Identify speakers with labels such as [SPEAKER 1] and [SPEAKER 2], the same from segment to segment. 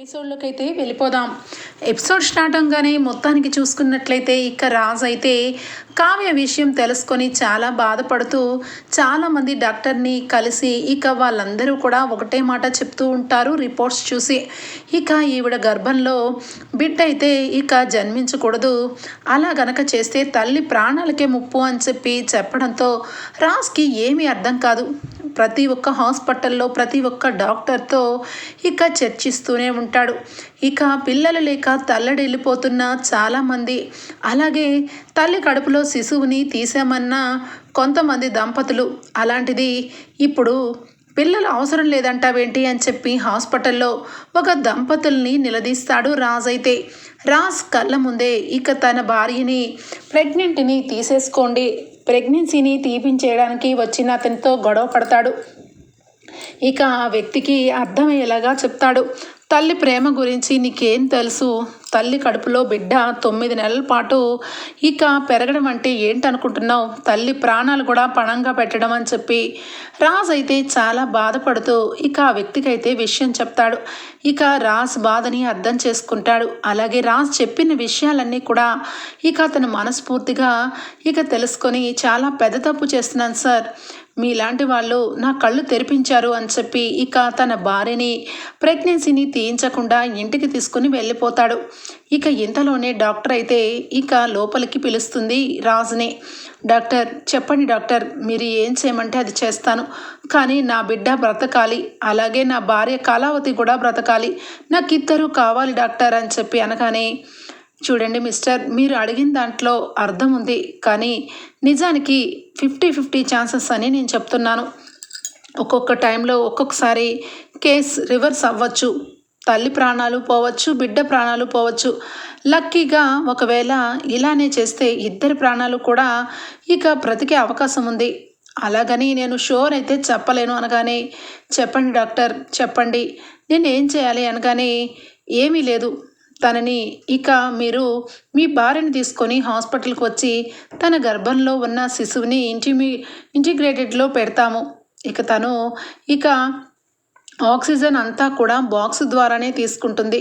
[SPEAKER 1] ఎపిసోడ్లోకి అయితే వెళ్ళిపోదాం. Episode start అవగానే మొత్తానికి చూసుకున్నట్లయితే ఇక రాజ్ అయితే కావ్య విషయం తెలుసుకొని చాలా బాధపడుతూ చాలామంది డాక్టర్ని కలిసి ఇక వాళ్ళందరూ కూడా ఒకటే మాట చెప్తూ ఉంటారు రిపోర్ట్స్ చూసి. ఇక ఈవిడ గర్భంలో బిడ్డ అయితే ఇక జన్మించకూడదు. అలా గనక చేస్తే తల్లి ప్రాణాలకే ముప్పు అని చెప్పి చెప్పడంతో రాజ్కి ఏమీ అర్థం కాదు. ప్రతి ఒక్క హాస్పిటల్లో ప్రతి ఒక్క డాక్టర్తో ఇక చర్చిస్తూనే ఉంటారు. ఉంటాడు ఇక పిల్లలు లేక తల్లడిల్లిపోతున్న చాలామంది. అలాగే తల్లి కడుపులో శిశువుని తీసామన్న కొంతమంది దంపతులు. అలాంటిది ఇప్పుడు పిల్లలు అవసరం లేదంటావేంటి అని చెప్పి హాస్పిటల్లో ఒక దంపతుల్ని నిలదీస్తాడు రాజ్ అయితే. రాజ్ కళ్ళ ముందే ఇక తన భార్యని ప్రెగ్నెంట్ని తీసేసుకోండి. ప్రెగ్నెన్సీని తీపించేయడానికి వచ్చిన అతనితో గొడవ పడతాడు. ఇక ఆ వ్యక్తికి అర్థమయ్యేలాగా చెప్తాడు. తల్లి ప్రేమ గురించి నీకేం తెలుసు? తల్లి కడుపులో బిడ్డ తొమ్మిది నెలల పాటు ఇక పెరగడం అంటే ఏంటనుకుంటున్నావు? తల్లి ప్రాణాలు కూడా పణంగా పెట్టడం అని చెప్పి రాజ్ అయితే చాలా బాధపడుతూ ఇక ఆ వ్యక్తికి అయితే విషయం చెప్తాడు. ఇక రాజ్ బాధని అర్థం చేసుకుంటాడు. అలాగే రాజ్ చెప్పిన విషయాలన్నీ కూడా ఇక అతను మనస్ఫూర్తిగా ఇక తెలుసుకొని చాలా పెద్ద తప్పు చేస్తున్నాను సార్. మీలాంటి వాళ్ళు నా కళ్ళు తెరిపించారు అని చెప్పి ఇక తన భార్యని ప్రెగ్నెన్సీని తీయించకుండా ఇంటికి తీసుకుని వెళ్ళిపోతాడు. ఇక ఇంతలోనే డాక్టర్ అయితే ఇక లోపలికి పిలుస్తుంది రాజుని. డాక్టర్ చెప్పండి డాక్టర్ మీరు ఏం చేయమంటే అది చేస్తాను. కానీ నా బిడ్డ బ్రతకాలి. అలాగే నా భార్య కళావతి కూడా బ్రతకాలి. నాకు ఇద్దరు కావాలి డాక్టర్ అని చెప్పి అనగానే చూడండి మిస్టర్ మీరు అడిగిన దాంట్లో అర్థం ఉంది కానీ నిజానికి ఫిఫ్టీ ఫిఫ్టీ ఛాన్సెస్ అని నేను చెప్తున్నాను. ఒక్కొక్క టైంలో ఒక్కొక్కసారి కేస్ రివర్స్ అవ్వచ్చు తల్లి ప్రాణాలు పోవచ్చు బిడ్డ ప్రాణాలు పోవచ్చు. లక్కీగా ఒకవేళ ఇలానే చేస్తే ఇద్దరి ప్రాణాలు కూడా ఇక బ్రతికే అవకాశం ఉంది. అలాగని నేను షోర్ అయితే చెప్పలేను అనగానే చెప్పండి డాక్టర్ చెప్పండి. నేను ఏం చేయాలి అనగానే ఏమీ లేదు. తనని. ఇక మీరు మీ భార్యని తీసుకొని హాస్పిటల్కి వచ్చి తన గర్భంలో ఉన్న శిశువుని ఇంటిమి ఇంటిగ్రేటెడ్లో పెడతాము. ఇక తను ఇక ఆక్సిజన్ అంతా కూడా బాక్స్ ద్వారానే తీసుకుంటుంది.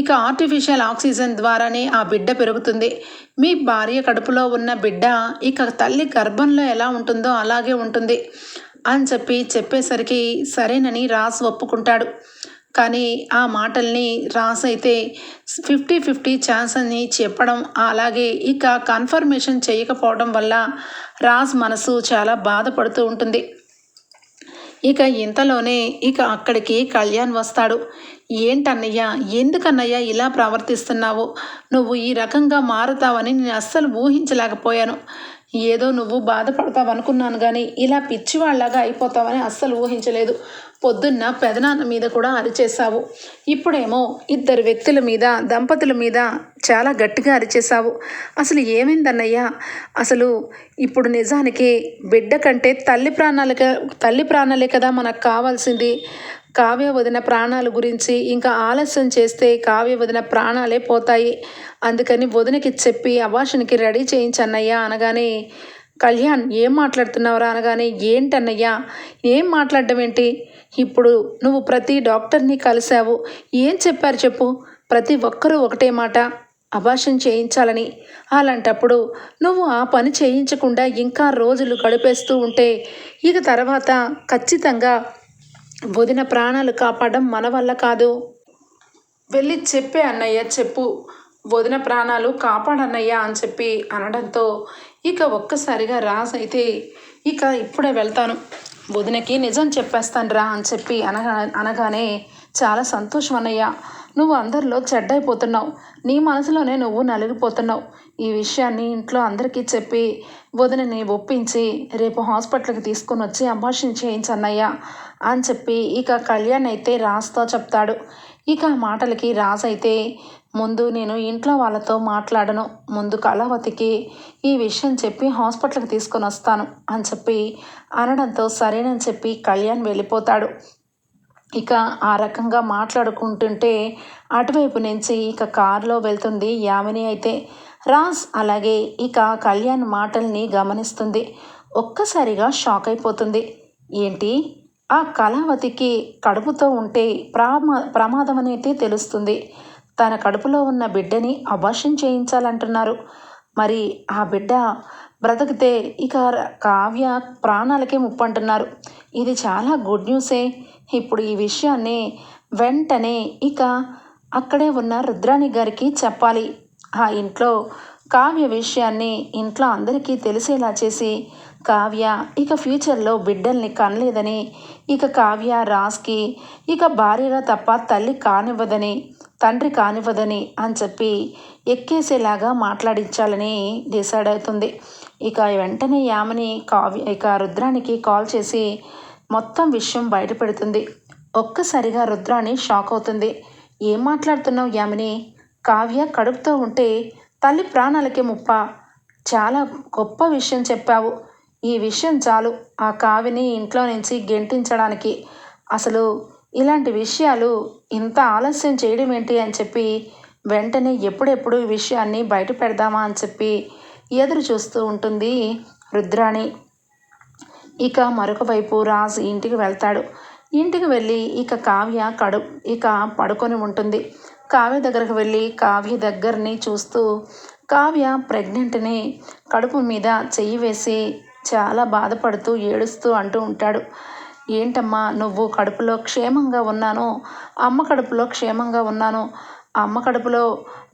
[SPEAKER 1] ఇక ఆర్టిఫిషియల్ ఆక్సిజన్ ద్వారానే ఆ బిడ్డ పెరుగుతుంది. మీ భార్య కడుపులో ఉన్న బిడ్డ ఇక తల్లి గర్భంలో ఎలా ఉంటుందో అలాగే ఉంటుంది అని చెప్పి చెప్పేసరికి సరేనని రాసు ఒప్పుకుంటాడు. కానీ ఆ మాటల్ని రాస్ అయితే ఫిఫ్టీ ఫిఫ్టీ ఛాన్స్ అని చెప్పడం అలాగే ఇక కన్ఫర్మేషన్ చేయకపోవడం వల్ల రాజ్ మనసు చాలా బాధపడుతూ ఉంటుంది. ఇక ఇంతలోనే ఇక అక్కడికి కళ్యాణ్ వస్తాడు. ఏంటన్నయ్య ఎందుకన్నయ్య ఇలా ప్రవర్తిస్తున్నావు? నువ్వు ఈ రకంగా మారుతావని నేను అస్సలు ఊహించలేకపోయాను. ఏదో నువ్వు బాధపడతావు అనుకున్నాను కానీ ఇలా పిచ్చివాళ్ళలాగా అయిపోతావని అస్సలు ఊహించలేదు. పొద్దున్న పెదనాన్న మీద కూడా అరిచేశావు. ఇప్పుడేమో ఇద్దరు వ్యక్తుల మీద దంపతుల మీద చాలా గట్టిగా అరిచేశావు. అసలు ఏమైందన్నయ్యా? అసలు ఇప్పుడు నిజానికి బిడ్డ కంటే తల్లి ప్రాణాలకే తల్లి ప్రాణాలే కదా మనకు కావాల్సింది. కావ్య వదిన ప్రాణాల గురించి ఇంకా ఆలస్యం చేస్తే కావ్య వదిన ప్రాణాలే పోతాయి. అందుకని వదినకి చెప్పి అభాషణకి రెడీ చేయించన్నయ్యా అనగానే కళ్యాణ్ ఏం మాట్లాడుతున్నావురా? అనగానే ఏంటన్నయ్యా ఏం మాట్లాడడం ఏంటి? ఇప్పుడు నువ్వు ప్రతి డాక్టర్ని కలిసావు ఏం చెప్పారు చెప్పు? ప్రతి ఒక్కరూ ఒకటే మాట అభాషణ చేయించాలని. అలాంటప్పుడు నువ్వు ఆ పని చేయించకుండా ఇంకా రోజులు గడిపేస్తూ ఉంటే ఇక తర్వాత ఖచ్చితంగా వదిన ప్రాణాలు కాపాడడం మన వల్ల కాదు. వెళ్ళి చెప్పే అన్నయ్య చెప్పు. వదిన ప్రాణాలు కాపాడన్నయ్య అని చెప్పి అనడంతో ఇక ఒక్కసారిగా రాజ్ అయితే ఇక ఇప్పుడే వెళ్తాను. వదినకి నిజం చెప్పేస్తాను రా అని చెప్పి అనగా అనగానే చాలా సంతోషం అన్నయ్య. నువ్వు అందరిలో చెడ్డైపోతున్నావు. నీ మనసులోనే నువ్వు నలిగిపోతున్నావు. ఈ విషయాన్ని ఇంట్లో అందరికీ చెప్పి వదినని ఒప్పించి రేపు హాస్పిటల్కి తీసుకొని వచ్చి అబార్షన్ చేయించన్నయ్యా అని చెప్పి ఇక కళ్యాణ్ అయితే రాస్తో చెప్తాడు. ఇక ఆ మాటలకి రాజ్ అయితే ముందు నేను ఇంట్లో వాళ్ళతో మాట్లాడను. ముందు కళావతికి ఈ విషయం చెప్పి హాస్పిటల్కి తీసుకొని వస్తాను అని చెప్పి అనడంతో సరేనని చెప్పి కళ్యాణ్ వెళ్ళిపోతాడు. ఇక ఆ రకంగా మాట్లాడుకుంటుంటే అటువైపు నుంచి ఇక కారులో వెళ్తుంది యామిని అయితే. రాజ్ అలాగే ఇక కళ్యాణ్ మాటల్ని గమనిస్తుంది. ఒక్కసారిగా షాక్ అయిపోతుంది. ఏంటి? ఆ కళావతికి కడుపుతో ఉంటే ప్రమా ప్రమాదం అనేది తెలుస్తుంది. తన కడుపులో ఉన్న బిడ్డని అబార్షన్ చేయించాలంటున్నారు. మరి ఆ బిడ్డ బ్రతికితే ఇక కావ్య ప్రాణాలకే ముప్పు అంటున్నారు ఇది చాలా గుడ్ న్యూసే. ఇప్పుడు ఈ విషయాన్ని వెంటనే ఇక అక్కడే ఉన్న రుద్రాణి గారికి చెప్పాలి. ఆ ఇంట్లో కావ్య విషయాన్ని ఇంట్లో అందరికీ తెలిసేలా చేసి కావ్య ఇక ఫ్యూచర్లో బిడ్డల్ని కనలేదని ఇక కావ్య రాస్కి ఇక భార్యగా తప్ప తల్లి కానివ్వదని తండ్రి కానివ్వదని అని చెప్పి ఎక్కేసేలాగా మాట్లాడించాలని డిసైడ్ అవుతుంది. ఇక వెంటనే యామని కావ్య ఇక రుద్రానికి కాల్ చేసి మొత్తం విషయం బయటపెడుతుంది. ఒక్కసారిగా రుద్రాణి షాక్ అవుతుంది. ఏం మాట్లాడుతున్నావు యామిని? కావ్య కడుపుతో ఉంటే తల్లి ప్రాణాలకే ముప్ప. చాలా గొప్ప విషయం చెప్పావు. ఈ విషయం చాలు. ఆ కావిని ఇంట్లో నుంచి గెంటించడానికి అసలు ఇలాంటి విషయాలు ఇంత ఆలస్యం చేయడం ఏంటి అని చెప్పి వెంటనే ఎప్పుడెప్పుడు ఈ విషయాన్ని బయట పెడదామా అని చెప్పి ఎదురు చూస్తూ ఉంటుంది రుద్రాణి. ఇక మరొక వైపు రాజు ఇంటికి వెళ్తాడు. ఇంటికి వెళ్ళి ఇక కావ్య కడు ఇక పడుకొని ఉంటుంది. కావ్య దగ్గరకు వెళ్ళి కావ్య దగ్గరని చూస్తూ కావ్య ప్రెగ్నెంట్ని కడుపు మీద చెయ్యి వేసి చాలా బాధపడుతూ ఏడుస్తూ అంటూ ఉంటాడు. ఏంటమ్మా నువ్వు కడుపులో క్షేమంగా ఉన్నాను? అమ్మ కడుపులో క్షేమంగా ఉన్నాను? అమ్మ కడుపులో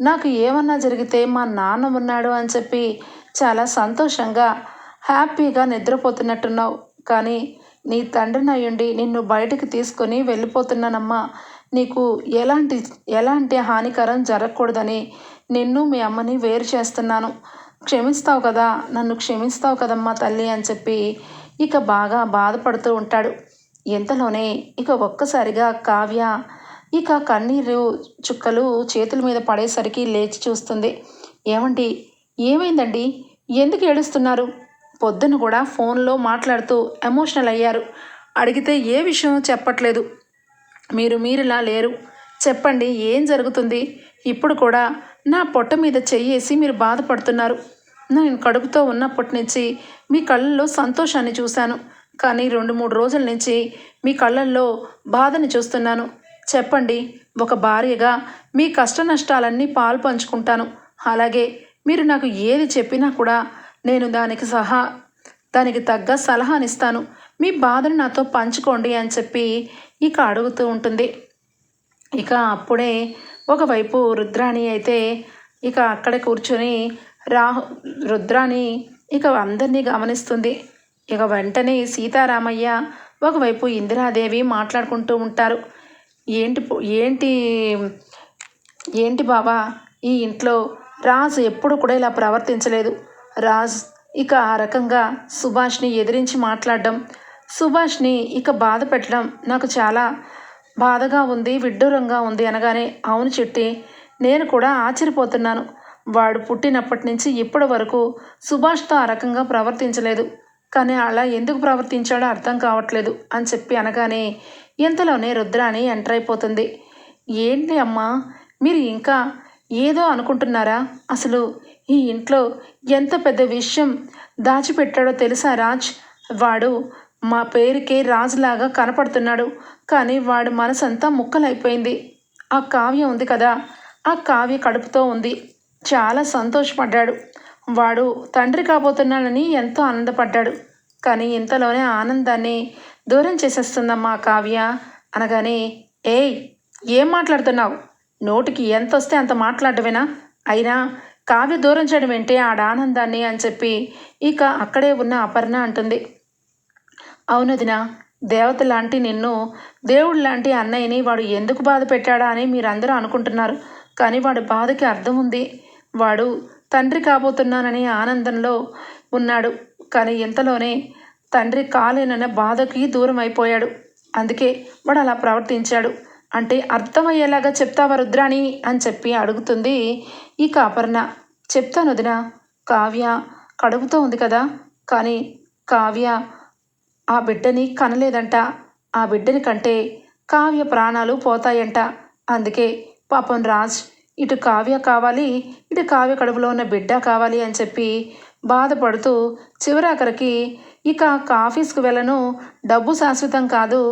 [SPEAKER 1] నాకు ఏమన్నా జరిగితే మా నాన్న ఉన్నాడు అని చెప్పి చాలా సంతోషంగా హ్యాపీగా నిద్రపోతున్నట్టున్నావు. కానీ నీ తండ్రిని అయ్యుండి నిన్ను బయటకు తీసుకొని వెళ్ళిపోతున్నానమ్మా. నీకు ఎలాంటి ఎలాంటి హానికరం జరగకూడదని నిన్ను మీ అమ్మని వేరు చేస్తున్నాను. క్షమిస్తావు కదా నన్ను క్షమిస్తావు కదమ్మా తల్లి అని చెప్పి ఇక బాగా బాధపడుతూ ఉంటాడు. ఎంతలోనే ఇక ఒక్కసారిగా కావ్య ఇక కన్నీరు చుక్కలు చేతుల మీద పడేసరికి లేచి చూస్తుంది. ఏమండి ఏమైందండి? ఎందుకు ఏడుస్తున్నారు? పొద్దున కూడా ఫోన్లో మాట్లాడుతూ ఎమోషనల్ అయ్యారు. అడిగితే ఏ విషయం చెప్పట్లేదు. మీరు మీరులా లేరు. చెప్పండి ఏం జరుగుతుంది? ఇప్పుడు కూడా నా పొట్ట మీద చెయ్యేసి మీరు బాధపడుతున్నారు. నేను కడుపుతో ఉన్నప్పటి నుంచి మీ కళ్ళల్లో సంతోషాన్ని చూశాను. కానీ రెండు మూడు రోజుల నుంచి మీ కళ్ళల్లో బాధని చూస్తున్నాను. చెప్పండి ఒక భార్యగా మీ కష్ట నష్టాలన్నీ పాలు పంచుకుంటాను. అలాగే మీరు నాకు ఏది చెప్పినా కూడా నేను దానికి సహా దానికి తగ్గ సలహానిస్తాను. మీ బాధను నాతో పంచుకోండి అని చెప్పి ఇక అడుగుతూ ఉంటుంది. ఇక అప్పుడే ఒకవైపు రుద్రాణి అయితే ఇక అక్కడే కూర్చొని రాహు రుద్రాణి ఇక అందరినీ గమనిస్తుంది. ఇక వెంటనే సీతారామయ్య ఒకవైపు ఇందిరాదేవి మాట్లాడుకుంటూ ఉంటారు. ఏంటి ఏంటి ఏంటి బాబా ఈ ఇంట్లో రాజు ఎప్పుడు కూడా ఇలా ప్రవర్తించలేదు. రాజ్ ఇక ఆ రకంగా సుభాష్ని ఎదిరించి మాట్లాడడం. సుభాష్ని ఇక బాధ పెట్టడం నాకు చాలా బాధగా ఉంది విడ్డూరంగా ఉంది అనగానే అవును చెట్టి నేను కూడా ఆశ్చర్యపోతున్నాను. వాడు పుట్టినప్పటి నుంచి ఇప్పటి వరకు సుభాష్తో ఆ రకంగా ప్రవర్తించలేదు. కానీ అలా ఎందుకు ప్రవర్తించాడో అర్థం కావట్లేదు అని చెప్పి అనగానే ఇంతలోనే రుద్రాణి ఎంటర్ అయిపోతుంది. ఏంటి అమ్మా మీరు ఇంకా ఏదో అనుకుంటున్నారా? అసలు ఈ ఇంట్లో ఎంత పెద్ద విషయం దాచిపెట్టాడో తెలుసా రాజ్? వాడు మా పేరుకే రాజులాగా కనపడుతున్నాడు. కానీ వాడి మనసంతా ముక్కలైపోయింది. ఆ కావ్య ఉంది కదా ఆ కావ్య కడుపుతో ఉంది. చాలా సంతోషపడ్డాడు. వాడు తండ్రి కాబోతున్నాడని ఎంతో ఆనందపడ్డాడు. కానీ ఇంతలోనే ఆనందాన్ని దూరం చేసేస్తుందమ్మా కావ్య. అనగానే ఏయ్ ఏం మాట్లాడుతున్నావు? నోటికి ఎంత వస్తే అంత మాట్లాడవేనా? అయినా కావ్య దూరం చేయడం ఏంటి ఆడ ఆనందాన్ని అని చెప్పి ఇక అక్కడే ఉన్న అపర్ణ అంటుంది. అవునదినా దేవత లాంటి నిన్ను దేవుడు లాంటి అన్నయ్యని వాడు ఎందుకు బాధ పెట్టాడా అని మీరందరూ అనుకుంటున్నారు. కానీ వాడి బాధకి అర్థం ఉంది. వాడు తండ్రి కాబోతున్నానని ఆనందంలో ఉన్నాడు. కానీ ఇంతలోనే తండ్రి కాలేనన్న బాధకి దూరం అయిపోయాడు. అందుకే వాడు అలా ప్రవర్తించాడు. అంటే అర్థమయ్యేలాగా చెప్తావా రుద్రాణి అని చెప్పి అడుగుతుంది ఈ కాపర్ణ. చెప్తాను వదిన కావ్య కడుపుతో ఉంది కదా. కానీ కావ్య ఆ బిడ్డని కనలేదంట. ఆ బిడ్డని కంటే కావ్య ప్రాణాలు పోతాయంట. అందుకే పాపం రాజ్ ఇటు కావ్య కావాలి ఇటు కావ్య కడుపులో ఉన్న బిడ్డ కావాలి అని చెప్పి బాధపడుతూ చివరాఖరికి ఇక ఆఫీస్కి వెళ్ళను డబ్బు శాశ్వతం కాదు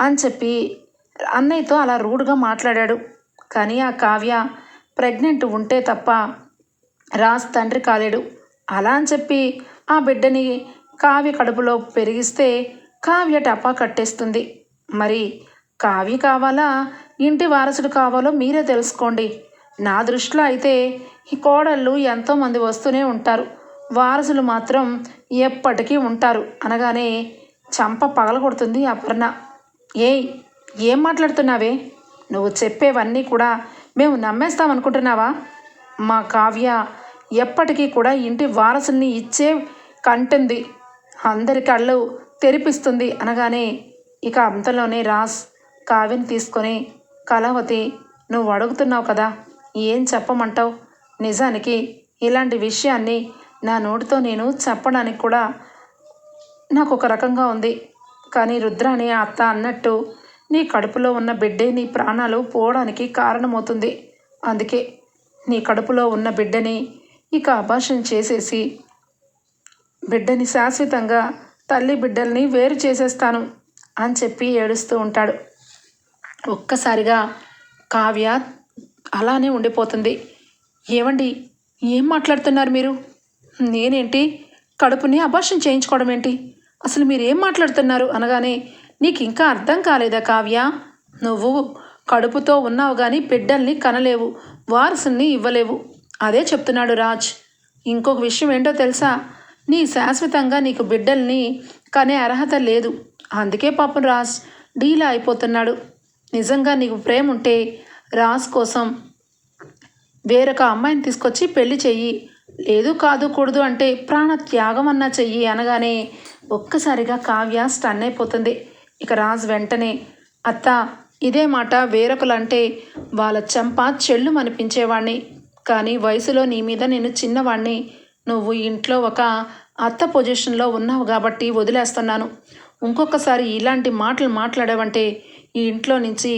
[SPEAKER 1] అని చెప్పి అన్నయ్యతో అలా రూడ్గా మాట్లాడాడు. కానీ ఆ కావ్య ప్రెగ్నెంట్ ఉంటే తప్ప రాజ్ తండ్రి కాలేడు. అలా అని చెప్పి ఆ బిడ్డని కావ్య కడుపులో పెరిగిస్తే కావ్య టపా కట్టేస్తుంది. మరి కావ్య కావాలా? ఇంటి వారసుడు కావాలో మీరే తెలుసుకోండి. నా దృష్టిలో అయితే ఈ కోడళ్ళు ఎంతోమంది వస్తూనే ఉంటారు. వారసులు మాత్రం ఎప్పటికీ ఉంటారు. అనగానే చంప పగలగొడుతుంది అపర్ణ. ఏయ్ ఏం మాట్లాడుతున్నావే? నువ్వు చెప్పేవన్నీ కూడా మేము నమ్మేస్తాం అనుకుంటున్నావా? మా కావ్య ఎప్పటికీ కూడా ఇంటి వారసుల్ని ఇచ్చే కంటుంది. అందరి కళ్ళు తెరిపిస్తుంది అనగానే ఇక అంతలోనే రాస్ కావ్యని తీసుకొని కళావతి నువ్వు అడుగుతున్నావు కదా ఏం చెప్పమంటావు? నిజానికి ఇలాంటి విషయాన్ని నా నోటితో నేను చెప్పడానికి కూడా నాకు ఒక రకంగా ఉంది. కానీ రుద్రాని అత్త అన్నట్టు నీ కడుపులో ఉన్న బిడ్డే నీ ప్రాణాలు పోవడానికి కారణమవుతుంది. అందుకే నీ కడుపులో ఉన్న బిడ్డని ఇక అభాషణ చేసేసి బిడ్డని శాశ్వతంగా తల్లి బిడ్డల్ని వేరు చేసేస్తాను అని చెప్పి ఏడుస్తూ ఉంటాడు. ఒక్కసారిగా కావ్య అలానే ఉండిపోతుంది. ఏమండి ఏం మాట్లాడుతున్నారు మీరు? నేనేంటి? కడుపుని అభాషణ చేయించుకోవడం ఏంటి? అసలు మీరు ఏం మాట్లాడుతున్నారు? అనగానే నీకు ఇంకా అర్థం కాలేదా కావ్య? నువ్వు కడుపుతో ఉన్నావు కానీ బిడ్డల్ని కనలేవు వారసుల్ని ఇవ్వలేవు. అదే చెప్తున్నాడు రాజ్. ఇంకొక విషయం ఏంటో తెలుసా? నీ శాశ్వతంగా నీకు బిడ్డల్ని కనే అర్హత లేదు. అందుకే పాపం రాజ్ డీలా అయిపోతున్నాడు. నిజంగా నీకు ప్రేమ ఉంటే రాజ్ కోసం వేరొక అమ్మాయిని తీసుకొచ్చి పెళ్ళి చెయ్యి. లేదు కాదు కూడదు అంటే ప్రాణ త్యాగం అన్నా చెయ్యి అనగానే ఒక్కసారిగా కావ్య స్టన్ అయిపోతుంది. ఇక రాజ్ వెంటనే అత్త ఇదే మాట వేరొకలంటే వాళ్ళ చెంప చెల్లు అనిపించేవాణ్ణి కానీ వయసులో నీ మీద నేను చిన్నవాణ్ణి. నువ్వు ఇంట్లో ఒక అత్త పొజిషన్లో ఉన్నావు కాబట్టి వదిలేస్తున్నాను. ఇంకొకసారి ఇలాంటి మాటలు మాట్లాడావంటే ఈ ఇంట్లో నుంచి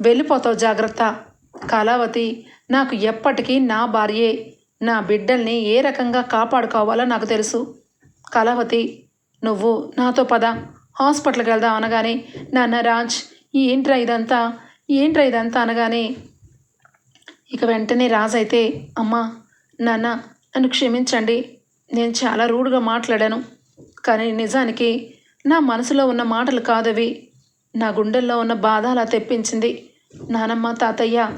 [SPEAKER 1] వెళ్ళిపోతావు జాగ్రత్త. కళావతి నాకు ఎప్పటికీ నా భార్యే. నా బిడ్డల్ని ఏ రకంగా కాపాడుకోవాలో నాకు తెలుసు. కళావతి నువ్వు నాతో పద. హాస్పిటల్కి వెళ్దాం అనగానే నాన్న రాజ్ ఏంట్రా ఇదంతా? ఏంట్రా ఇదంతా అనగానే ఇక వెంటనే రాజ్ అయితే అమ్మా నాన్న నన్ను క్షమించండి. నేను చాలా రూడ్గా మాట్లాడాను. కానీ నిజానికి నా మనసులో ఉన్న మాటలు కాదవి. నా గుండెల్లో ఉన్న బాధ అలా తెప్పించింది. నానమ్మ తాతయ్య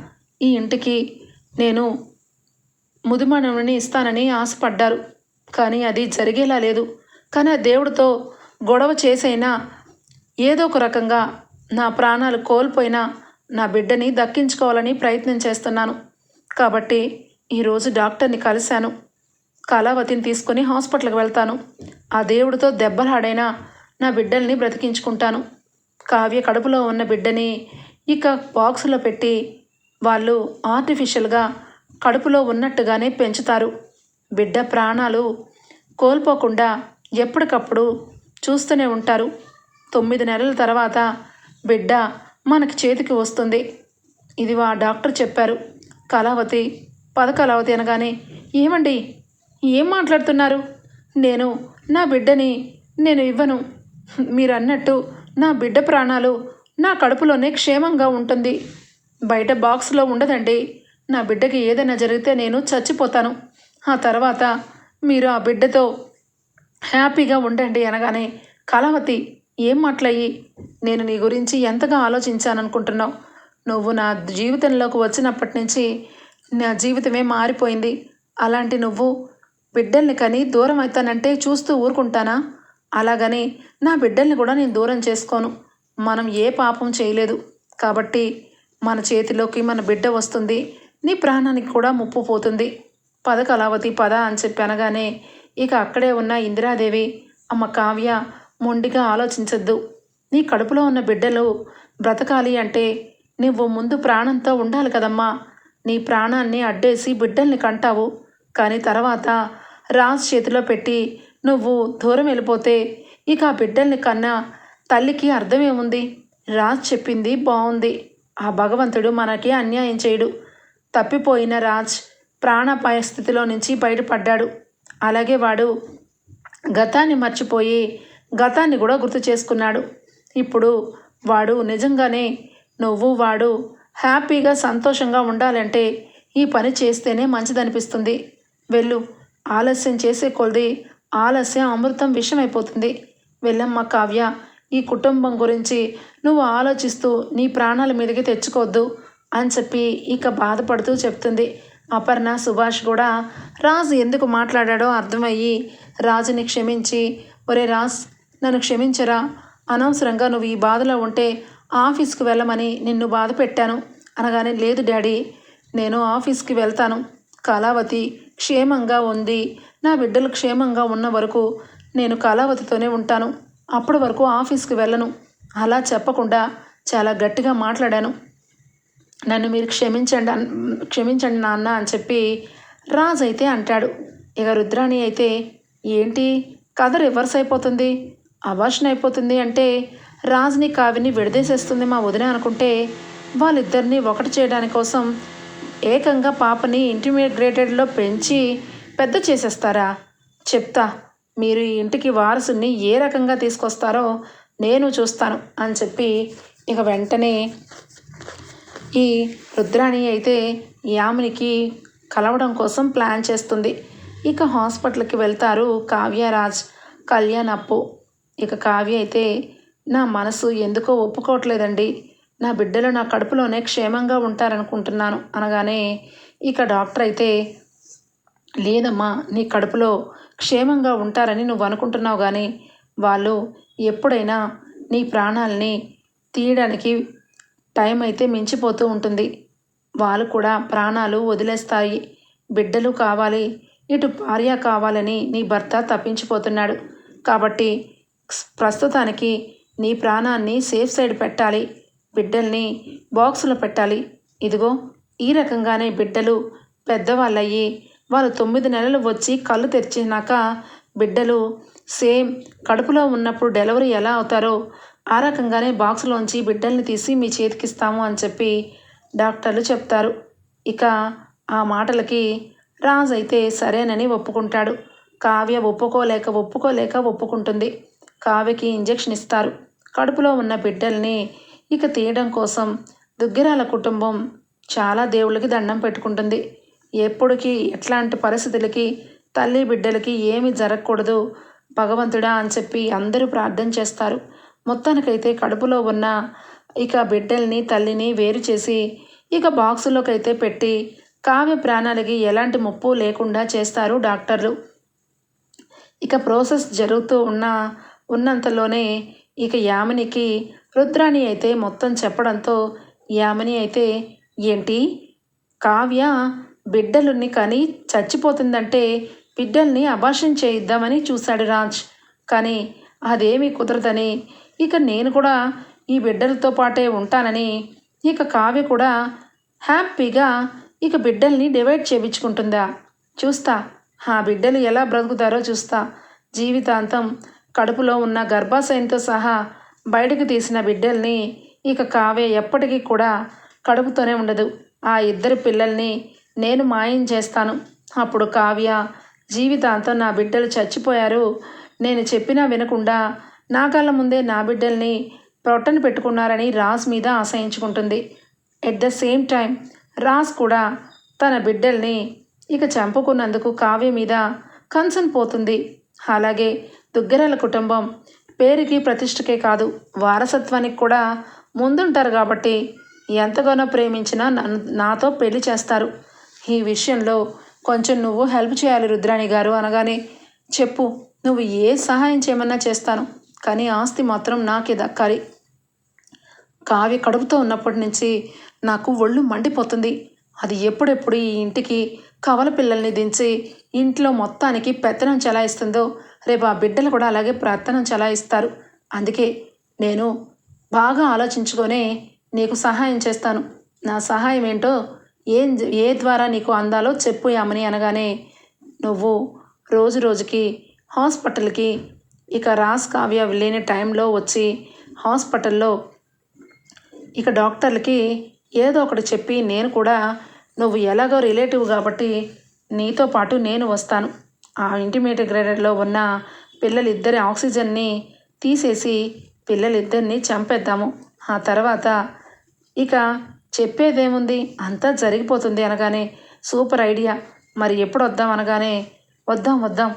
[SPEAKER 1] ఈ ఇంటికి నేను ముదిమణుని ఇస్తానని ఆశపడ్డారు. కానీ అది జరిగేలా లేదు. కానీ ఆ దేవుడితో గొడవ చేసైనా ఏదో ఒక రకంగా నా ప్రాణాలు కోల్పోయినా నా బిడ్డని దక్కించుకోవాలని ప్రయత్నం చేస్తున్నాను. కాబట్టి ఈరోజు డాక్టర్ని కలిశాను. కళావతిని తీసుకొని హాస్పిటల్కి వెళ్తాను. ఆ దేవుడితో దెబ్బలాడైనా నా బిడ్డల్ని బ్రతికించుకుంటాను. కావ్య కడుపులో ఉన్న బిడ్డని ఇక బాక్సులో పెట్టి వాళ్ళు ఆర్టిఫిషియల్గా కడుపులో ఉన్నట్టుగానే పెంచుతారు. బిడ్డ ప్రాణాలు కోల్పోకుండా ఎప్పటికప్పుడు చూస్తూనే ఉంటారు. తొమ్మిది నెలల తర్వాత బిడ్డ మనకి చేతికి వస్తుంది. ఇది ఆ డాక్టర్ చెప్పారు. కళావతి పద కళావతి అనగానే ఏమండి? ఏం మాట్లాడుతున్నారు? నేను నా బిడ్డని నేను ఇవ్వను. మీరు అన్నట్టు నా బిడ్డ ప్రాణాలు నా కడుపులోనే క్షేమంగా ఉంటుంది. బయట బాక్స్లో ఉండదండి. నా బిడ్డకి ఏదైనా జరిగితే నేను చచ్చిపోతాను. ఆ తర్వాత మీరు ఆ బిడ్డతో హ్యాపీగా ఉండండి అనగానే కళావతి ఏం మాట్లాయి నేను నీ గురించి ఎంతగా ఆలోచించాననుకుంటున్నావు? నువ్వు నా జీవితంలోకి వచ్చినప్పటి నుంచి నా జీవితమే మారిపోయింది. అలాంటి నువ్వు బిడ్డల్ని కని దూరం అవుతానంటే చూస్తూ ఊరుకుంటానా? అలాగని నా బిడ్డల్ని కూడా నేను దూరం చేసుకోను. మనం ఏ పాపం చేయలేదు. కాబట్టి మన చేతిలోకి మన బిడ్డ వస్తుంది. నీ ప్రాణానికి కూడా ముప్పు పోతుంది. పద కళావతి పద అని చెప్పి అనగానే ఇక అక్కడే ఉన్న ఇందిరాదేవి అమ్మ కావ్య మొండిగా ఆలోచించద్దు. నీ కడుపులో ఉన్న బిడ్డలు బ్రతకాలి అంటే నువ్వు ముందు ప్రాణంతో ఉండాలి కదమ్మా. నీ ప్రాణాన్ని అడ్డేసి బిడ్డల్ని కంటావు. కానీ తర్వాత రాజ్ చేతిలో పెట్టి నువ్వు దూరం వెళ్ళిపోతే ఇక ఆ బిడ్డల్ని కన్నా తల్లికి అర్థమేముంది? రాజ్ చెప్పింది బాగుంది ఆ భగవంతుడు మనకి అన్యాయం చేయడు. తప్పిపోయిన రాజ్ ప్రాణాపాయ స్థితిలో నుంచి బయటపడ్డాడు. అలాగే వాడు గతాన్ని మర్చిపోయి గతాన్ని కూడా గుర్తు చేసుకున్నాడు. ఇప్పుడు వాడు నిజంగానే నువ్వు వాడు హ్యాపీగా సంతోషంగా ఉండాలంటే ఈ పని చేస్తేనే మంచిదనిపిస్తుంది. వెళ్ళు. ఆలస్యం చేసే కొలది ఆలస్యం అమృతం విషమైపోతుంది. వెళ్ళమ్మ కావ్య. ఈ కుటుంబం గురించి నువ్వు ఆలోచిస్తూ నీ ప్రాణాల మీదకి తెచ్చుకోవద్దు అని చెప్పి ఇక బాధపడుతూ చెప్తుంది. అపర్ణ సుభాష్ కూడా రాజు ఎందుకు మాట్లాడాడో అర్థమయ్యి రాజుని క్షమించి ఒరే రాజ్ నన్ను క్షమించరా? అనవసరంగా నువ్వు ఈ బాధలో ఉంటే ఆఫీస్కి వెళ్ళమని నిన్ను బాధ పెట్టాను. అనగానే లేదు డాడీ నేను ఆఫీస్కి వెళ్తాను. కళావతి క్షేమంగా ఉంది. నా బిడ్డలు క్షేమంగా ఉన్న వరకు నేను కళావతితోనే ఉంటాను. అప్పటి వరకు ఆఫీస్కి వెళ్ళను. అలా చెప్పకుండా చాలా గట్టిగా మాట్లాడాను. నన్ను మీరు క్షమించండి క్షమించండి నాన్న అని చెప్పి రాజు అయితే అంటాడు. ఇక రుద్రాణి అయితే ఏంటి? కథ రివర్స్ అయిపోతుంది. అవాషన్ అయిపోతుంది అంటే రాజుని కావిని విడదీసేస్తుంది మా వదిన అనుకుంటే వాళ్ళిద్దరిని ఒకటి చేయడానికి కోసం ఏకంగా పాపని ఇంటిమీడియట్లో పెంచి పెద్ద చేసేస్తారా? చెప్తా. మీరు ఈ ఇంటికి వారసుని ఏ రకంగా తీసుకొస్తారో నేను చూస్తాను అని చెప్పి ఇక వెంటనే ఈ రుద్రాణి అయితే యామినికి కలవడం కోసం ప్లాన్ చేస్తుంది. ఇక హాస్పిటల్కి వెళ్తారు కావ్యరాజ్ కళ్యాణ్ అప్పు ఇక కావ్య అయితే నా మనసు ఎందుకో ఒప్పుకోవట్లేదండి. నా బిడ్డలు నా కడుపులోనే క్షేమంగా ఉంటారనుకుంటున్నాను అనగానే ఇక డాక్టర్ అయితే లేదమ్మా నీ కడుపులో క్షేమంగా ఉంటారని నువ్వు అనుకుంటున్నావు కానీ వాళ్ళు ఎప్పుడైనా నీ ప్రాణాలని తీయడానికి టైం అయితే మించిపోతూ ఉంటుంది. వాళ్ళు కూడా ప్రాణాలు వదిలేస్తాయి. బిడ్డలు కావాలి ఇటు భార్య కావాలని నీ భర్త తప్పించిపోతున్నాడు. కాబట్టి ప్రస్తుతానికి నీ ప్రాణాన్ని సేఫ్ సైడ్ పెట్టాలి. బిడ్డల్ని బాక్సులో పెట్టాలి. ఇదిగో ఈ రకంగానే బిడ్డలు పెద్దవాళ్ళయ్యి వాళ్ళు తొమ్మిది నెలలు వచ్చి కళ్ళు తెరిచినాక బిడ్డలు సేమ్ కడుపులో ఉన్నప్పుడు డెలివరీ ఎలా అవుతారో ఆ రకంగానే బాక్స్లోంచి బిడ్డల్ని తీసి మీ చేతికిస్తాము అని చెప్పి డాక్టర్లు చెప్తారు. ఇక ఆ మాటలకి రాజు అయితే సరేనని ఒప్పుకుంటాడు. కావ్య ఒప్పుకోలేక ఒప్పుకోలేక ఒప్పుకుంటుంది. కావ్యకి ఇంజెక్షన్ ఇస్తారు. కడుపులో ఉన్న బిడ్డల్ని ఇక తీయడం కోసం దుగ్గిరాల కుటుంబం చాలా దేవుళ్ళకి దండం పెట్టుకుంటుంది. ఎప్పటికీ ఎట్లాంటి పరిస్థితులకి తల్లి బిడ్డలకి ఏమి జరగకూడదు భగవంతుడా అని చెప్పి అందరూ ప్రార్థన చేస్తారు. మొత్తానికైతే కడుపులో ఉన్న ఇక బిడ్డల్ని తల్లిని వేరు చేసి ఇక బాక్సులోకి అయితే పెట్టి కావ్య ప్రాణాలకి ఎలాంటి ముప్పు లేకుండా చేస్తారు డాక్టర్లు. ఇక ప్రాసెస్ జరుగుతూ ఉన్న ఉన్నంతలోనే ఇక యామినికి రుద్రాణి అయితే మొత్తం చెప్పడంతో యామిని అయితే ఏంటి? కావ్య బిడ్డలుని కానీ చచ్చిపోతుందంటే బిడ్డల్ని అభాషణ చేయిద్దామని చూశాడు రాజ్. కానీ అదేమీ కుదరదని ఇక నేను కూడా ఈ బిడ్డలతో పాటే ఉంటానని ఇక కావ్య కూడా హ్యాపీగా ఇక బిడ్డల్ని డివైడ్ చేయించుకుంటుందా? చూస్తా. ఆ బిడ్డలు ఎలా బ్రతుకుతారో చూస్తా. జీవితాంతం కడుపులో ఉన్న గర్భాశయంతో సహా బయటకు తీసిన బిడ్డల్ని ఇక కావ్య ఎప్పటికీ కూడా కడుపుతోనే ఉండదు. ఆ ఇద్దరు పిల్లల్ని నేను మాయం చేస్తాను. అప్పుడు కావ్య జీవితాంతం నా బిడ్డలు చచ్చిపోయారు. నేను చెప్పినా వినకుండా నా కళ్ళ ముందే నా బిడ్డల్ని ప్రొట్టను పెట్టుకున్నారని రాజ్ మీద ఆశయించుకుంటుంది. At the same time Raj కూడా తన బిడ్డల్ని ఇక చంపుకున్నందుకు కావ్య మీద కన్సర్న్ పోతుంది. అలాగే దుగ్గరాల కుటుంబం పేరుకి ప్రతిష్టకే కాదు వారసత్వానికి కూడా ముందుంటారు కాబట్టి ఎంతగానో ప్రేమించినా నన్ను నాతో పెళ్ళి చేస్తారు. ఈ విషయంలో కొంచెం నువ్వు హెల్ప్ చేయాలి రుద్రాణి గారు అనగానే చెప్పు నువ్వు ఏ సహాయం చేయమన్నా చేస్తాను కానీ ఆస్తి మాత్రం నాకే దక్కాలి. కావ్య కడుపుతో ఉన్నప్పటి నుంచి నాకు ఒళ్ళు మండిపోతుంది. అది ఎప్పుడెప్పుడు ఈ ఇంటికి కవల పిల్లల్ని దించి ఇంట్లో మొత్తానికి పెత్తనం చెలాయిస్తుందో రేపు ఆ బిడ్డలు కూడా అలాగే ప్రార్థన చెలాయిస్తారు. అందుకే నేను బాగా ఆలోచించుకొనే నీకు సహాయం చేస్తాను. నా సహాయం ఏంటో ఏం ఏ ద్వారా నీకు అందాలో చెప్పు యామని అనగానే నువ్వు రోజు రోజుకి హాస్పిటల్కి ఇక రాస్ కావ్య లేని టైంలో వచ్చి హాస్పిటల్లో ఇక డాక్టర్లకి ఏదో ఒకటి చెప్పి నేను కూడా నువ్వు ఎలాగో రిలేటివ్ కాబట్టి నీతో పాటు నేను వస్తాను. ఆ ఇంటిమీడియట్ ఉన్న పిల్లలిద్దరి ఆక్సిజన్ని తీసేసి పిల్లలిద్దరినీ చంపేద్దాము. ఆ తర్వాత ఇక చెప్పేదేముంది? అంతా జరిగిపోతుంది అనగానే సూపర్ ఐడియా. మరి ఎప్పుడు వద్దాం అనగానే వద్దాం వద్దాం.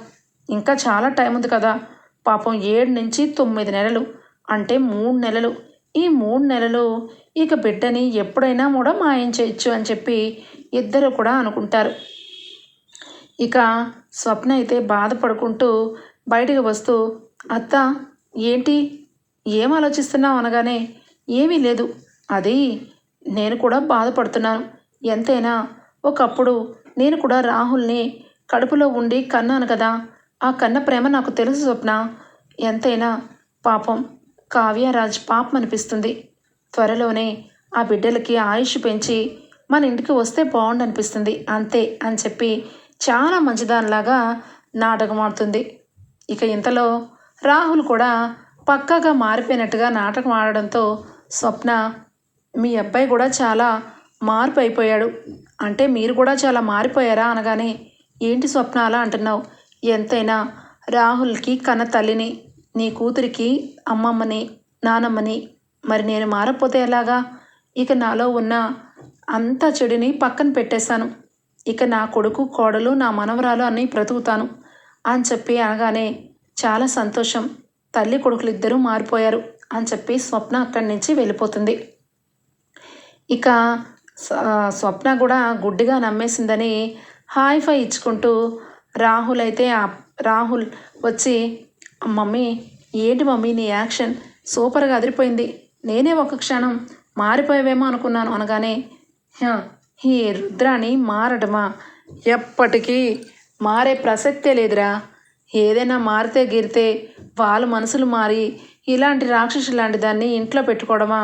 [SPEAKER 1] ఇంకా చాలా టైం ఉంది కదా. పాపం ఏడు నుంచి తొమ్మిది నెలలు. అంటే మూడు నెలలు. ఈ మూడు నెలలు ఇక బిడ్డని ఎప్పుడైనా కూడా మాయం చేయొచ్చు అని చెప్పి ఇద్దరు కూడా అనుకుంటారు. ఇక స్వప్న అయితే బాధపడుకుంటూ బయటకు వస్తూ అత్త ఏంటి? ఏం ఆలోచిస్తున్నావు? అనగానే ఏమీ లేదు. అది నేను కూడా బాధపడుతున్నాను. ఎంతైనా ఒకప్పుడు నేను కూడా రాహుల్ని కడుపులో ఉండి కన్నాను కదా. ఆ కన్న ప్రేమ నాకు తెలుసు స్వప్న. ఎంతైనా పాపం కావ్యరాజ్ పాపం అనిపిస్తుంది. త్వరలోనే ఆ బిడ్డలకి ఆయుష్ పెంచి మన ఇంటికి వస్తే బాగుండనిపిస్తుంది. అంతే అని చెప్పి చాలా మంచిదానిలాగా నాటకం ఆడుతుంది. ఇక ఇంతలో రాహుల్ కూడా పక్కాగా మారిపోయినట్టుగా నాటకం ఆడడంతో స్వప్న మీ అబ్బాయి కూడా చాలా మార్పు అయిపోయాడు. అంటే మీరు కూడా చాలా మారిపోయారా అనగానే ఏంటి స్వప్న అలా అంటున్నావు? ఎంతైనా రాహుల్కి కన్న తల్లిని నీ కూతురికి అమ్మమ్మని నానమ్మని మరి నేను మారకపోతే ఎలాగా? ఇక నాలో ఉన్న అంత చెడుని పక్కన పెట్టేశాను. ఇక నా కొడుకు కోడలు నా మనవరాలు అన్నీ బ్రతుకుతాను అని చెప్పి అనగానే చాలా సంతోషం. తల్లి కొడుకులు ఇద్దరూ మారిపోయారు అని చెప్పి స్వప్న అక్కడి నుంచి వెళ్ళిపోతుంది. ఇక స్వప్న కూడా గుడ్డిగా నమ్మేసిందని హాయ్ ఫై ఇచ్చుకుంటూ రాహుల్ అయితే రాహుల్ వచ్చి మమ్మీ ఏంటి మమ్మీ నీ యాక్షన్? సూపర్గా అదిరిపోయింది. నేనే ఒక క్షణం మారిపోయావేమో అనుకున్నాను. అనగానే "హ, ఈ రుద్రాని మారడమా ఎప్పటికీ మారే ప్రసక్తే లేదురా. ఏదైనా మారితే గిరితే వాళ్ళ మనసులు మారి ఇలాంటి రాక్షసు లాంటి దాన్ని ఇంట్లో పెట్టుకోవడమా?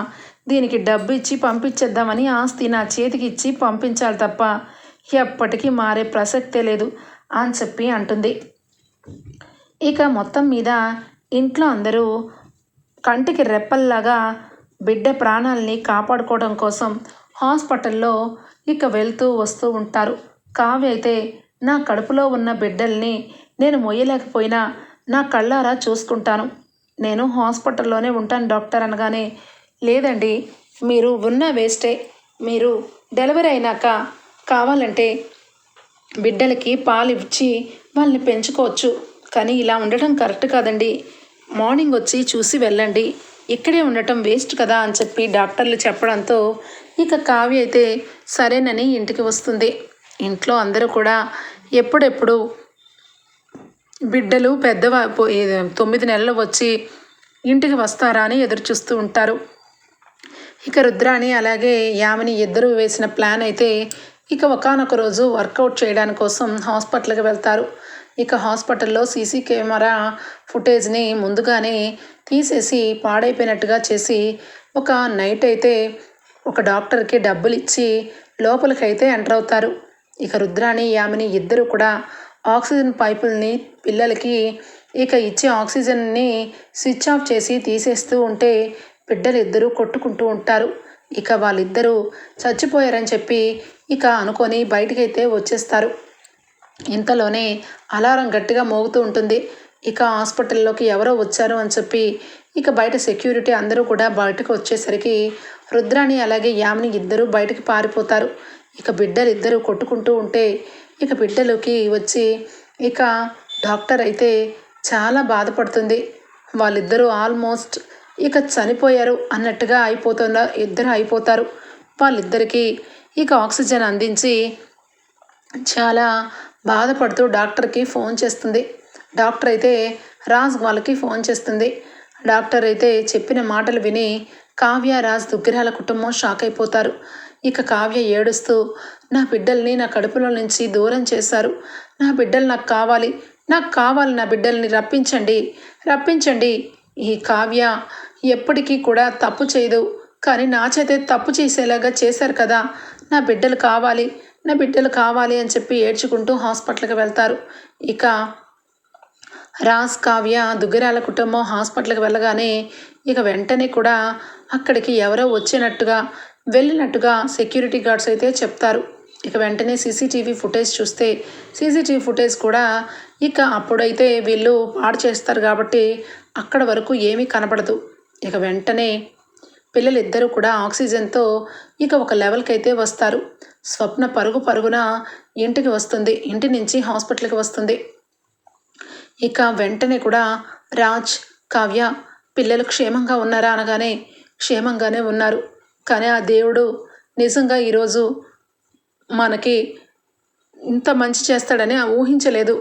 [SPEAKER 1] దీనికి డబ్బు ఇచ్చి పంపించేద్దామని ఆస్తి నా చేతికి ఇచ్చి పంపించాలి తప్ప ఎప్పటికీ మారే ప్రసక్తే లేదు అని చెప్పి అంటుంది. ఇక మొత్తం మీద ఇంట్లో అందరూ కంటికి రెప్పల్లాగా బిడ్డ ప్రాణాలని కాపాడుకోవడం కోసం హాస్పిటల్లో ఇక వెళ్తూ వస్తూ ఉంటారు. కావ్య అయితే నా కడుపులో ఉన్న బిడ్డల్ని నేను మొయ్యలేకపోయినా నా కళ్ళారా చూసుకుంటాను. నేను హాస్పిటల్లోనే ఉంటాను డాక్టర్ అనగానే లేదండి మీరు ఉన్న వేస్టే. మీరు డెలివరీ అయినాక కావాలంటే బిడ్డలకి పాలు ఇచ్చి వాళ్ళని పెంచుకోవచ్చు. కానీ ఇలా ఉండటం కరెక్ట్ కాదండి. మార్నింగ్ వచ్చి చూసి వెళ్ళండి. ఇక్కడే ఉండటం వేస్ట్ కదా అని చెప్పి డాక్టర్లు చెప్పడంతో ఇక కావ్య అయితే సరేనని ఇంటికి వస్తుంది. ఇంట్లో అందరూ కూడా ఎప్పుడెప్పుడు బిడ్డలు పెద్దవా తొమ్మిది నెలలు వచ్చి ఇంటికి వస్తారా అని ఎదురు చూస్తూ ఉంటారు. ఇక రుద్రాని అలాగే యామిని ఇద్దరు వేసిన ప్లాన్ అయితే ఇక ఒకానొక రోజు వర్కౌట్ చేయడానికి కోసం హాస్పిటల్కి వెళ్తారు. ఇక హాస్పిటల్లో సీసీ కెమెరా ఫుటేజ్ని ముందుగానే తీసేసి పాడైపోయినట్టుగా చేసి ఒక నైట్ అయితే ఒక డాక్టర్కి డబ్బులు ఇచ్చి లోపలికైతే ఎంటర్ అవుతారు. ఇక రుద్రాణి యామిని ఇద్దరు కూడా ఆక్సిజన్ పైపుల్ని పిల్లలకి ఇక ఇచ్చే ఆక్సిజన్ని స్విచ్ ఆఫ్ చేసి తీసేస్తూ ఉంటే బిడ్డలు ఇద్దరూ కొట్టుకుంటూ ఉంటారు. ఇక వాళ్ళిద్దరూ చచ్చిపోయారని చెప్పి ఇక అనుకొని బయటికైతే వచ్చేస్తారు. ఇంతలోనే అలారం గట్టిగా మోగుతూ ఉంటుంది. ఇక హాస్పిటల్లోకి ఎవరో వచ్చారు అని చెప్పి ఇక బయట సెక్యూరిటీ అందరూ కూడా బయటకు వచ్చేసరికి రుద్రాణి అలాగే యామిని ఇద్దరూ బయటికి పారిపోతారు. ఇక బిడ్డలు ఇద్దరు కొట్టుకుంటూ ఉంటే ఇక బిడ్డలోకి వచ్చి ఇక డాక్టర్ అయితే చాలా బాధపడుతుంది. వాళ్ళిద్దరూ ఆల్మోస్ట్ ఇక చనిపోయారు అన్నట్టుగా అయిపోతున్న ఇద్దరు అయిపోతారు. వాళ్ళిద్దరికీ ఇక ఆక్సిజన్ అందించి చాలా బాధపడుతూ డాక్టర్కి ఫోన్ చేస్తుంది. డాక్టర్ అయితే రాజ్ వాళ్ళకి ఫోన్ చేస్తుంది. డాక్టర్ అయితే చెప్పిన మాటలు విని కావ్య రాజ్ దుగ్గిరాల కుటుంబం షాక్ అయిపోతారు. ఇక కావ్య ఏడుస్తూ నా బిడ్డల్ని నా కడుపులో నుంచి దూరం చేశారు. నా బిడ్డలు నాకు కావాలి. నాకు కావాలి నా బిడ్డల్ని రప్పించండి. రప్పించండి. ఈ కావ్య ఎప్పటికీ కూడా తప్పు చేయదు. కానీ నా చేతే తప్పు చేసేలాగా చేశారు కదా. నా బిడ్డలు కావాలి. నా బిడ్డలు కావాలి అని చెప్పి ఏడ్చుకుంటూ హాస్పిటల్కి వెళ్తారు. ఇక రాజ్ కావ్య దుగ్గిరాల కుటుంబం హాస్పిటల్కి వెళ్ళగానే ఇక వెంటనే కూడా అక్కడికి ఎవరో వచ్చినట్టుగా వెళ్ళినట్టుగా సెక్యూరిటీ గార్డ్స్ అయితే చెప్తారు. ఇక వెంటనే సీసీటీవీ ఫుటేజ్ చూస్తే సీసీటీవీ ఫుటేజ్ కూడా ఇక అప్పుడైతే వీళ్ళు పాడు చేస్తారు కాబట్టి అక్కడ వరకు ఏమీ కనబడదు. ఇక వెంటనే పిల్లలిద్దరూ కూడా ఆక్సిజన్తో ఇక ఒక లెవెల్కి అయితే వస్తారు. స్వప్న పరుగు పరుగున ఇంటికి వస్తుంది. ఇంటి నుంచి హాస్పిటల్కి వస్తుంది. ఇక వెంటనే కూడా రాజ్ కావ్య పిల్లలు క్షేమంగా ఉన్నారా అనగానే క్షేమంగానే ఉన్నారు. కానీ ఆ దేవుడు నిజంగా ఈరోజు మనకి ఇంత మంచి చేస్తాడని ఊహించలేదు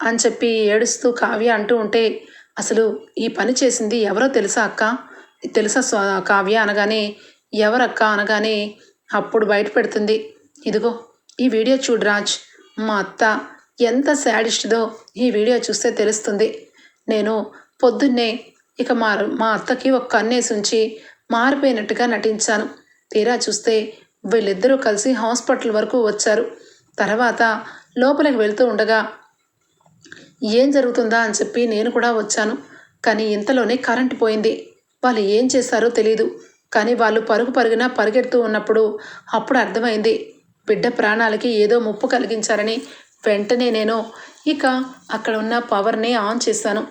[SPEAKER 1] అని చెప్పి ఏడుస్తూ కావ్య అంటూ ఉంటే అసలు ఈ పని చేసింది ఎవరో తెలుసా అక్క? తెలుసా స్వ కావ్య అనగానే ఎవరక్క అనగానే అప్పుడు బయట పెడుతుంది. ఇదిగో ఈ వీడియో చూడు రాజ్. మా అత్త ఎంత శాడిస్ట్దో ఈ వీడియో చూస్తే తెలుస్తుంది. నేను పొద్దున్నే ఇక మా మా అత్తకి ఒక కన్నేసి ఉంచి మారిపోయినట్టుగా నటించాను. తీరా చూస్తే వీళ్ళిద్దరూ కలిసి హాస్పిటల్ వరకు వచ్చారు. తర్వాత లోపలికి వెళ్తూ ఉండగా ఏం జరుగుతుందా? అని చెప్పి నేను కూడా వచ్చాను. కానీ ఇంతలోనే కరెంట్ పోయింది. వాళ్ళు ఏం చేశారో తెలీదు. కానీ వాళ్ళు పరుగు పరుగున పరిగెడుతూ ఉన్నప్పుడు అప్పుడు అర్థమైంది. బిడ్డ ప్రాణాలకి ఏదో ముప్పు కలిగించారని వెంటనే నేను ఇక అక్కడ ఉన్న పవర్ని ఆన్ చేశాను.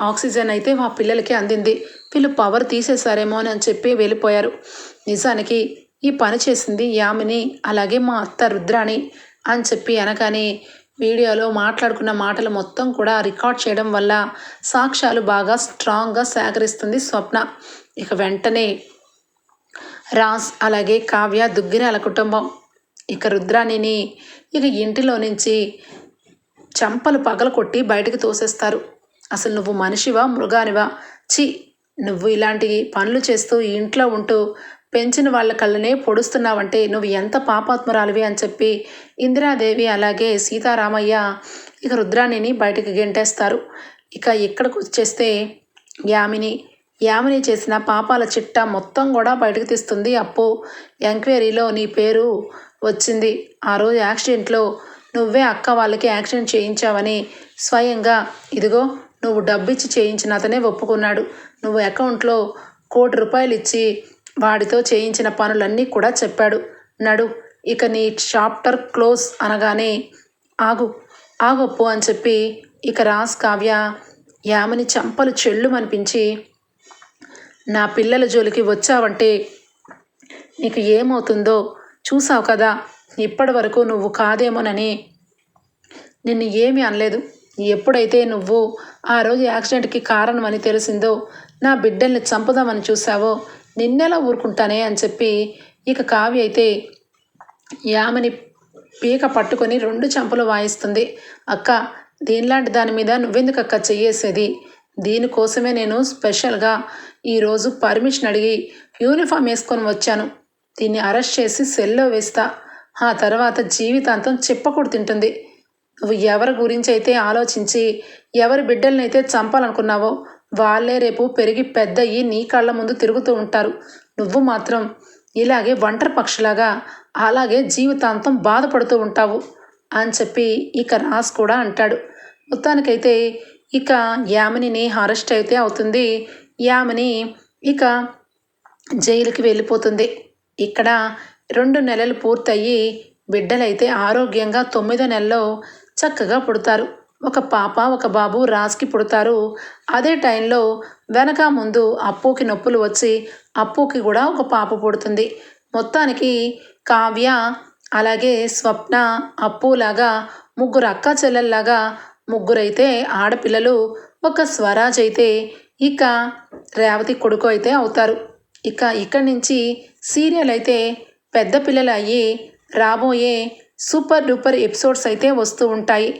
[SPEAKER 1] ఆక్సిజన్ అయితే మా పిల్లలకి అందింది. వీళ్ళు పవర్ తీసేశారేమో అని చెప్పి వెళ్ళిపోయారు. నిజానికి ఈ పని చేసింది యామిని అలాగే మా అత్త రుద్రాణి అని చెప్పి అనగానే వీడియోలో మాట్లాడుకున్న మాటలు మొత్తం కూడా రికార్డ్ చేయడం వల్ల సాక్ష్యాలు బాగా స్ట్రాంగ్గా సేకరిస్తుంది స్వప్న. ఇక వెంటనే రాజ్ అలాగే కావ్య దుగ్గిరాల కుటుంబం. ఇక రుద్రాణిని ఇక ఇంటిలో నుంచి చంపలు పగల కొట్టి బయటకు తోసేస్తారు. అసలు నువ్వు మనిషివా మృగానివా? చి నువ్వు ఇలాంటి పనులు చేస్తూ ఇంట్లో ఉంటూ పెంచిన వాళ్ళ కళ్ళనే పొడుస్తున్నావంటే నువ్వు ఎంత పాపాత్మురాలివి అని చెప్పి ఇందిరాదేవి అలాగే సీతారామయ్య ఇక రుద్రాణిని బయటకు గెంటేస్తారు. ఇక ఇక్కడికి వచ్చేస్తే యామిని. యామిని చేసిన పాపాల చిట్టా మొత్తం కూడా బయటకు తీస్తుంది. అప్పు ఎంక్వైరీలో నీ పేరు వచ్చింది. ఆ రోజు యాక్సిడెంట్లో నువ్వే అక్క వాళ్ళకి యాక్సిడెంట్ చేయించావని స్వయంగా ఇదిగో నువ్వు డబ్బిచ్చి చేయించిన అతనే ఒప్పుకున్నాడు. నువ్వు అకౌంట్లో కోటి రూపాయలు ఇచ్చి వాడితో చేయించిన పనులన్నీ కూడా చెప్పాడు. నడు ఇక నీ చాప్టర్ క్లోజ్ అనగానే ఆగు ఆగొప్పు అని చెప్పి ఇక రాస్ కావ్య యామని చంపలు చెళ్ళు అనిపించి నా పిల్లల జోలికి వచ్చావంటే నీకు ఏమవుతుందో చూసావు కదా. ఇప్పటి వరకు నువ్వు కాదేమోనని నిన్ను ఏమీ అనలేదు. ఎప్పుడైతే నువ్వు ఆ రోజు యాక్సిడెంట్కి కారణమని తెలిసిందో నా బిడ్డల్ని చంపుదామని చూసావో నిన్నెలా ఊరుకుంటానే అని చెప్పి ఇక కావ్య అయితే యామని పీక పట్టుకొని రెండు చంపలు వాయిస్తుంది. అక్క దీనిలాంటి దాని మీద నువ్వెందుకు అక్క చెయ్యేసేది? దీనికోసమే నేను స్పెషల్గా ఈరోజు పర్మిషన్ అడిగి యూనిఫామ్ వేసుకొని వచ్చాను. దీన్ని అరెస్ట్ చేసి సెల్లో వేస్తా. ఆ తర్వాత జీవితాంతం చెప్పకూడదు తింటుంది. నువ్వు ఎవరి గురించి అయితే ఆలోచించి ఎవరి బిడ్డలనైతే అయితే చంపాలనుకున్నావో వాళ్ళే రేపు పెరిగి పెద్దయ్యి నీ కళ్ళ ముందు తిరుగుతూ ఉంటారు. నువ్వు మాత్రం ఇలాగే ఒంటరి పక్షులాగా అలాగే జీవితాంతం బాధపడుతూ ఉంటావు అని చెప్పి ఇక రాస్ కూడా అంటాడు. మొత్తానికైతే ఇక యామినిని అరెస్ట్ అయితే అవుతుంది. యామిని ఇక జైలుకి వెళ్ళిపోతుంది. ఇక్కడ రెండు నెలలు పూర్తయి బిడ్డలైతే ఆరోగ్యంగా తొమ్మిదో నెలలో చక్కగా పుడతారు. ఒక పాప ఒక బాబు రాజ్కి పుడతారు. అదే టైంలో వెనక ముందు అప్పుకి నొప్పులు వచ్చి అప్పుకి కూడా ఒక పాప పుడుతుంది. మొత్తానికి కావ్య అలాగే స్వప్న అప్పులాగా ముగ్గురు అక్క చెల్లెల్లాగా ముగ్గురైతే ఆడపిల్లలు ఒక స్వరాజ్ అయితే ఇక రేవతి కొడుకు అయితే అవుతారు. ఇక ఇక్కడి నుంచి సీరియల్ అయితే పెద్ద పిల్లలు అయ్యి రాబోయే సూపర్ డూపర్ ఎపిసోడ్స్ అయితే వస్తూ ఉంటాయి.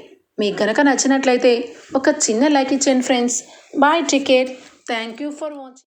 [SPEAKER 1] మీకు కనుక నచ్చినట్లయితే ఒక చిన్న లైక్ ఇచ్చేయండి friends. Bye ticket thank you for watching